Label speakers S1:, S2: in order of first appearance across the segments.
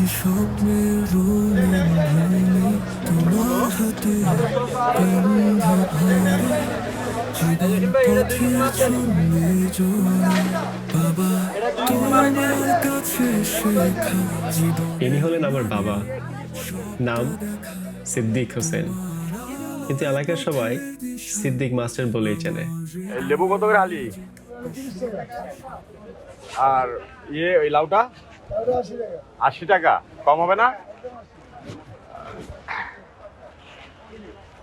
S1: দেখি স্বপ্নের তোমার হাতে
S2: ইনি হলেন আমার বাবা। নাম সিদ্দিক হোসেন। কিন্তু এলাকার সবাই সিদ্দিক মাস্টার বলেই চেনে।
S3: লেবু কত করে আলি? আর ইয়ে ওই লাউটা? আশি টাকা কম হবে না?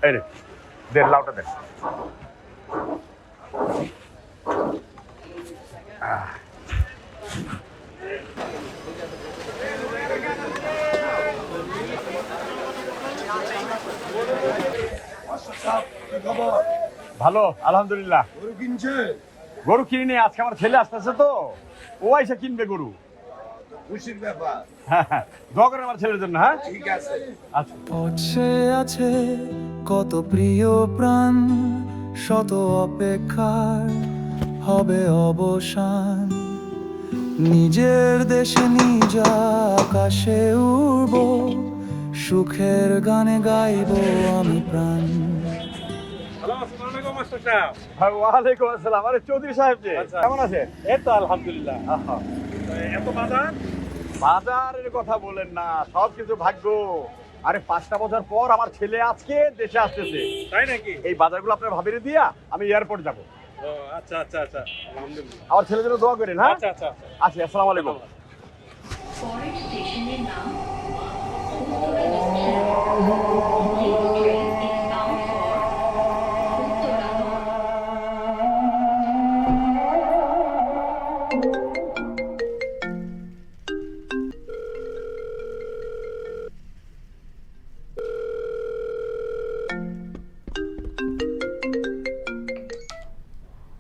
S3: এই রে দেড় লাউটা দেন ভালো আলহামদুলিল্লাহ। গরু কিনছে? গরু কিনে আজকে আমার ছেলে আসতেছে তো। ও এসে কিনবে গরু।
S4: খুশির ব্যাপার।
S3: হ্যাঁ হ্যাঁ। দোয়া করেন আমার ছেলের জন্য হ্যাঁ?
S4: ঠিক আছে।
S3: আচ্ছা।
S1: আছে কত প্রিয় প্রাণ শত অপেক্ষার হবে অবসান। নিজের দেশে নিজ আকাশে উড়ব সুখের গানে গাইব আমি প্রাণ।
S3: ওয়ালাইকুম আসসালাম। আরে চৌধুরী সাহেব কেমন আছে
S5: এই তো আলহামদুলিল্লাহ। এত বাজার?
S3: বাজারের কথা বলেন না সব কিছু ভাগ্য। আরে পাঁচটা বছর পর আমার ছেলে আজকে দেশে আসতেছে।
S5: তাই নাকি?
S3: এই বাজারগুলো আপনার ভাবিরে দিয়া আমি এয়ারপোর্ট যাব।
S5: ও আচ্ছা আচ্ছা আচ্ছা।
S3: আমার ছেলের জন্য দোয়া করেন হ্যাঁ?
S5: আচ্ছা আচ্ছা।
S3: আচ্ছা আসসালামু আলাইকুম।
S6: পরের স্টেশনের নাম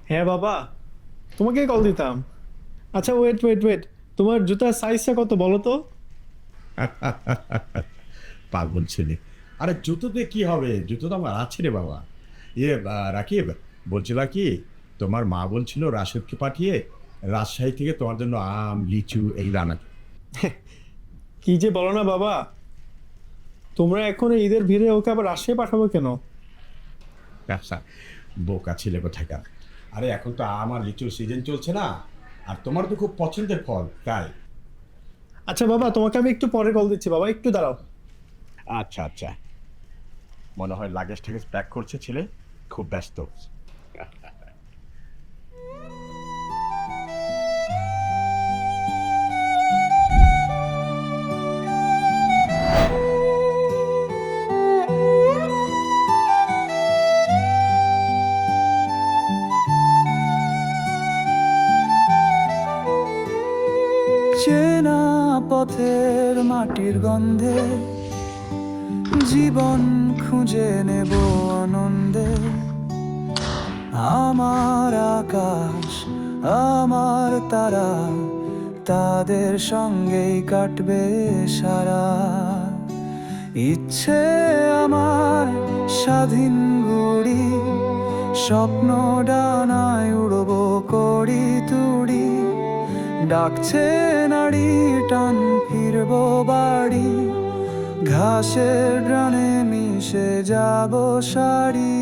S7: হ্যাঁ বাবা। তোমাকে কল দিতাম। আচ্ছা ওয়েট ওয়েট ওয়েট তোমার জুতার সাইজটা কত বলো তো?
S8: পাগল ছেলে। আরে জুতোতে কি হবে? জুতো তো আমার আছে রে বাবা। ইয়ে রাকিব বলছিলাম কি তোমার মা বলছিল রাশেদকে পাঠিয়ে রাজশাহী থেকে তোমার জন্য আম লিচু এই আনা
S7: কি যে বলো না বাবা। তোমরা এখন ঈদের ভিড়ে ওকে আবার রাশিয়ে পাঠাবো কেন?
S8: ব্যবসা। বোকা ছেলে কোথাকার। আরে এখন তো আমার লিচুর সিজন চলছে না। আর তোমার তো খুব পছন্দের ফল তাই।
S7: আচ্ছা বাবা তোমাকে আমি একটু পরে কল দিচ্ছি বাবা একটু দাঁড়াও।
S8: আচ্ছা আচ্ছা। মনে হয় লাগেজ টাগেজ প্যাক করছে ছেলে খুব ব্যস্ত।
S1: চেনা পথের মাটির গন্ধে জীবন খুঁজে নেব আনন্দে। আমার আকাশ, আমার তারা, তাদের সঙ্গেই কাটবে সারা। ইচ্ছে আমার স্বাধীন গুড়ি, স্বপ্ন ডানায় উড়ব ডাকছে নাড়ি টান ফিরব বাড়ি। ঘাসের ডানে মিশে যাব শাড়ি।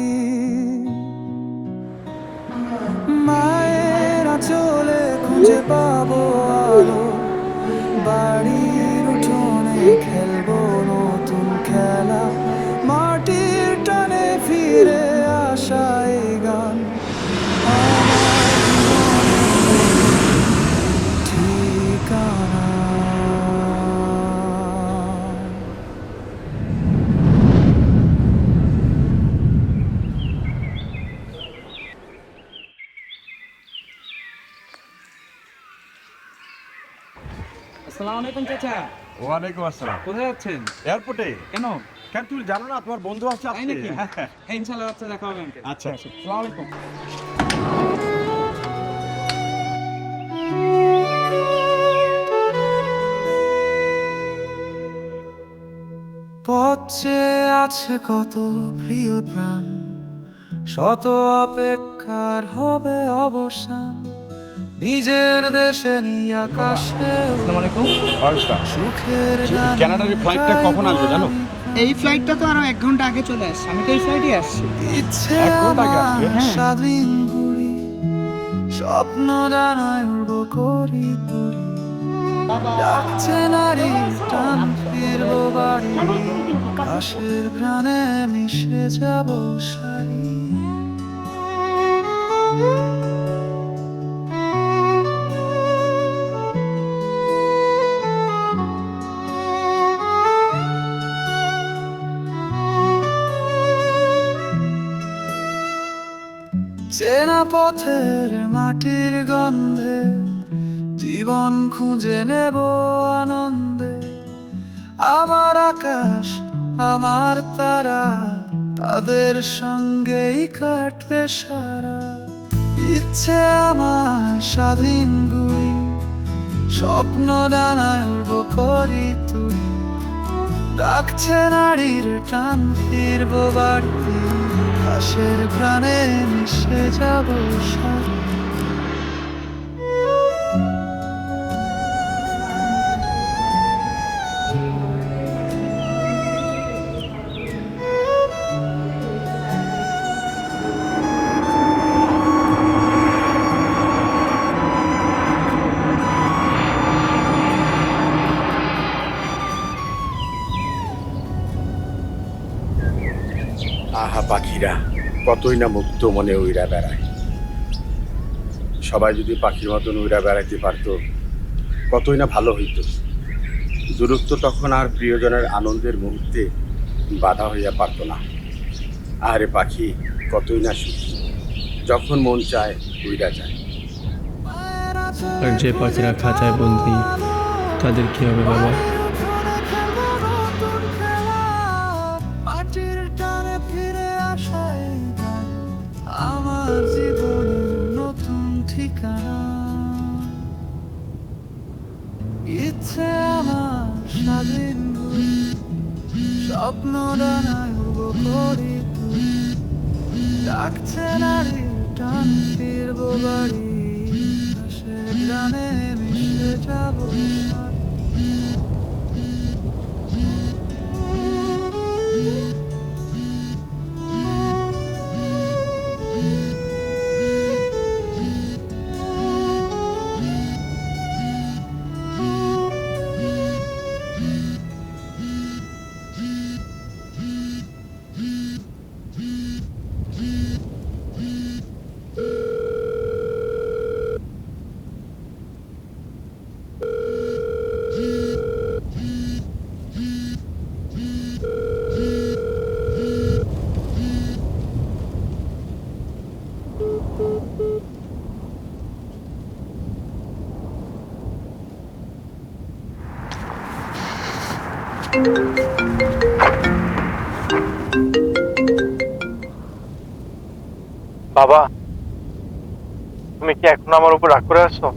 S1: মায়ের চলে খুঁজে পাবো
S9: আসসালামু আলাইকুম চাচা।
S3: ওয়ালাইকুম আসসালাম।
S9: কোথায় যাচ্ছেন?
S3: এয়ারপোর্টে?
S9: কেন?
S3: কেন তুমি জানো না তোমার বন্ধু আছে
S9: তাই নাকি? হ্যাঁ আচ্ছা দেখা হবে
S3: আচ্ছা আচ্ছা।
S9: আসসালামু আলাইকুম।
S1: পথে আছে কত প্রিয় প্রাণ শত অপেক্ষার হবে অবসান। নিজের দেশে নিয়ে আকাশে সুখের গান
S3: কানাডার ফ্লাইটটা কখন আসবে জানো?
S9: এই ফ্লাইটটা তো আরও এক ঘণ্টা আগে চলে আসছে। আমি তো এই ফ্লাইটে আসছি।
S1: ইচ্ছে
S3: আসবে?
S1: স্বাধীন ঘুরি স্বপ্ন জানায় উড়বো করি তুরি। ডাকছে নারী টান ফিরবো বাড়ি। আকাশের প্রাণে মিশে যাব সারি পথের মাটির গন্ধে জীবন খুঁজে নেব আনন্দে। আমার আকাশ, আমার তারা, তাদের সঙ্গেই কাটবে সারা। ইচ্ছে আমার স্বাধীন গুই স্বপ্ন ডানায় করি তুই ডাকছে নারীর টান ফিরবো বাড়ি আকাশের প্রাণে মিশে যাব সাথে
S3: কতই না মুক্ত মনে উইরা বেড়ায়। সবাই যদি পাখির মতন উইরা বেড়াইতে পারতো, কতই না ভালো হইতো। দূরত্ব তখন আর প্রিয়জনের আনন্দের মুহূর্তে বাধা হইয়া পারতো না। আরে পাখি, কতই না সুখী। যখন মন চায়, উইরা যায়।
S10: আর যে পাখিরা খাঁচায় বন্দি, তাদের কি হবে বাবা?
S1: নারী টান ফিরব বাড়ি সে গানে মিশে যাব।
S5: বাবা তুমি কি এখন আমার উপর রাগ করে আছো?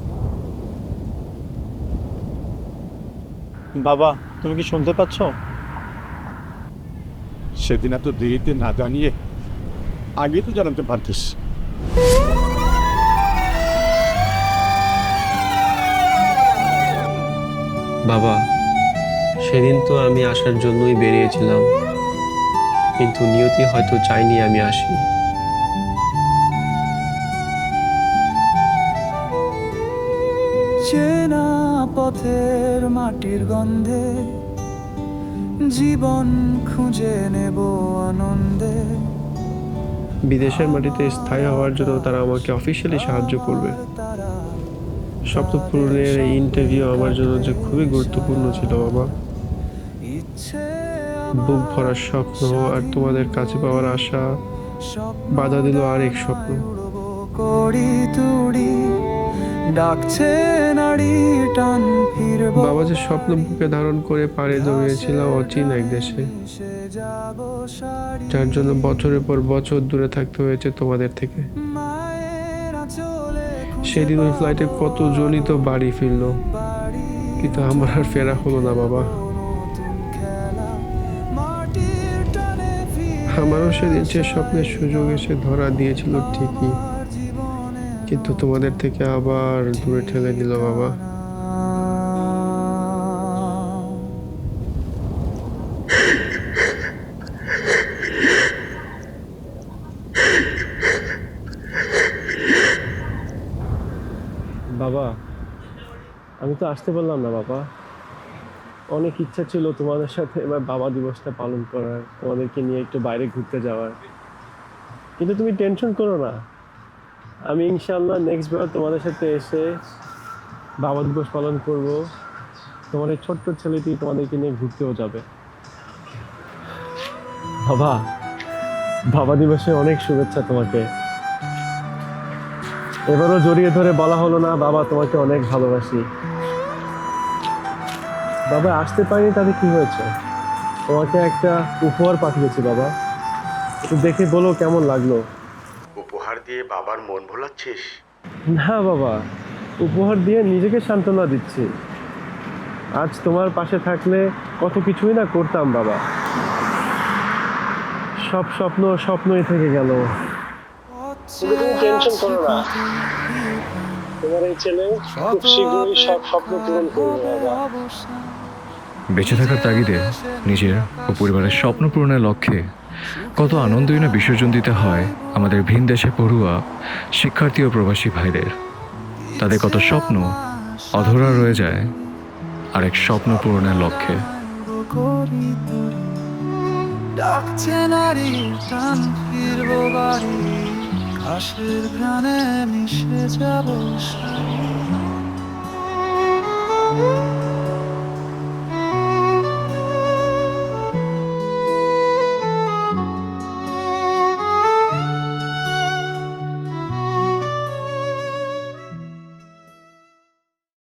S7: বাবা তুমি কি শুনতে পাচ্ছ?
S8: সেদিন এত দেরিতে না জানিয়ে আগে তো জানাতে পারতিস।
S10: বাবা, সেদিন তো আমি আসার জন্যই বেরিয়েছিলাম, কিন্তু নিয়তি হয়তো চাইনি আমি আসি।
S1: চেনা পথের মাটির গন্ধে জীবন খুঁজে নেব আনন্দে।
S10: বিদেশের মাটিতে স্থায়ী হওয়ার জন্য তারা আমাকে অফিসিয়ালি সাহায্য করবে। স্বপ্ন পূরণের এই ইন্টারভিউ আমার জন্য যে খুবই গুরুত্বপূর্ণ ছিল, বাবা। বুক ভরার স্বপ্ন আর তোমাদের কাছে পাওয়ার আশা, বাধা দিল
S1: আর এক স্বপ্ন ডাকছে নারী টান ফিরবো।
S10: বাবা যে স্বপ্ন বুকে ধারণ করে পাড়ে জমিয়েছিল অচিন এক দেশে। যার জন্য বছরের পর বছর দূরে থাকতে হয়েছে তোমাদের থেকে। সেদিন ওই ফ্লাইটে কত জনই তো বাড়ি ফিরলো। কিন্তু আমার আর ফেরা হলো না বাবা। আমারও সেদিন সে স্বপ্নের সুযোগ এসে ধরা দিয়েছিল ঠিকই।
S2: কিন্তু তোমাদের থেকে আবার দূরে ঠেলে দিল বাবা। বাবা, আমি তো আসতে পারলাম না বাবা। অনেক ইচ্ছা ছিল তোমাদের সাথে এবার বাবা দিবসটা পালন করার, তোমাদেরকে নিয়ে একটু বাইরে ঘুরতে যাওয়ার। কিন্তু তুমি টেনশন করো না। আমি ইনশাল্লাহ নেক্সট বার তোমাদের সাথে এসে বাবা দিবস পালন করব। তোমার এই ছোট্ট ছেলেটি তোমাদেরকে নিয়ে ঘুরতেও যাবে। বাবা বাবা দিবসে অনেক শুভেচ্ছা তোমাকে। এবারও জড়িয়ে ধরে বলা হলো না, বাবা তোমাকে অনেক ভালোবাসি। বাবা, আসতে পারিনি তাতে কি হয়েছে? তোমাকে একটা উপহার পাঠিয়েছি বাবা। একটু দেখে বলো কেমন লাগল।
S3: দিয়ে বাবার মন ভোলাচ্ছিস?
S2: না বাবা উপহার দিয়ে নিজেকে সান্ত্বনা দিচ্ছি। আজ তোমার পাশে থাকলে কত কিছুই না করতাম বাবা। সব স্বপ্ন স্বপ্নই থেকে গেল। তুমি টেনশন করো না। তোমার এই ছেলে খুব শীঘ্রই সব স্বপ্ন পূরণ করবে বাবা।
S11: বেঁচে থাকার তাগিদে নিজের ও পরিবারের স্বপ্ন পূরণের লক্ষ্যে কত আনন্দই না বিসর্জন দিতে হয় আমাদের ভিন দেশে পড়ুয়া শিক্ষার্থী ও প্রবাসী ভাইদের। তাদের কত স্বপ্ন অধরা রয়ে যায় আরেক স্বপ্ন পূরণের লক্ষ্যে।
S1: ডাকছে নারী টান ফিরবো বাড়ি, ঘাসের ঘ্রাণে মিশে যাব